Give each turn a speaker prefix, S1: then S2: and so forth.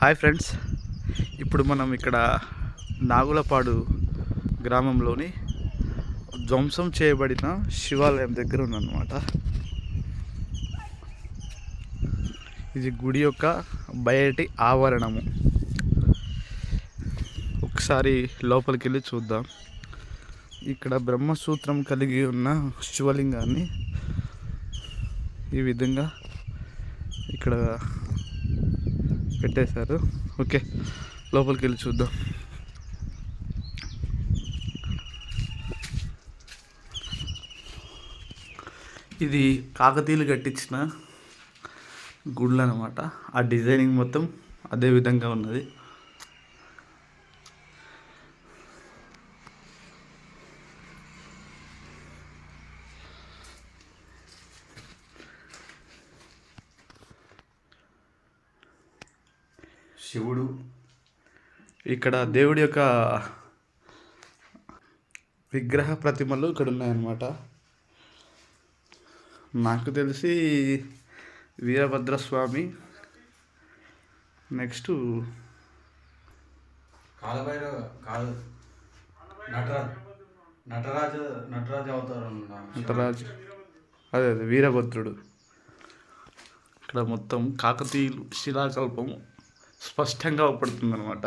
S1: Hi friends. ఇప్పుడు మనం ఇక్కడ నాగులపాడు గ్రామంలోని ధ్వంసం చేయబడిన శివాలయం దగ్గర ఉందన్నమాట ఇది గుడి యొక్క బయటి ఆవరణము. ఒకసారి లోపలికి వెళ్ళి చూద్దాం. ఇక్కడ బ్రహ్మసూత్రం కలిగి ఉన్న శివలింగాన్ని ఈ విధంగా ఇక్కడ పెట్టేశారు. ఓకే లోపలికి వెళ్ళి చూద్దాం. ఇది కాకతీయులు కట్టించిన గుళ్ళు అనమాట ఆ డిజైనింగ్ మొత్తం అదే విధంగా ఉన్నది.
S2: శివుడు.
S1: ఇక్కడ దేవుడి యొక్క విగ్రహ ప్రతిమలు ఇక్కడ ఉన్నాయన్నమాట. నాకు తెలిసి వీరభద్రస్వామి. నెక్స్ట్
S2: కాలభైరవ కాల నటరాజ్ నటరాజ నటరాజ అవతారం ఉన్న
S1: నటరాజు. అదే అదే వీరభద్రుడు. ఇక్కడ మొత్తం కాకతీయులు శిలాకల్పం స్పష్టంగా పడుతుందన్నమాట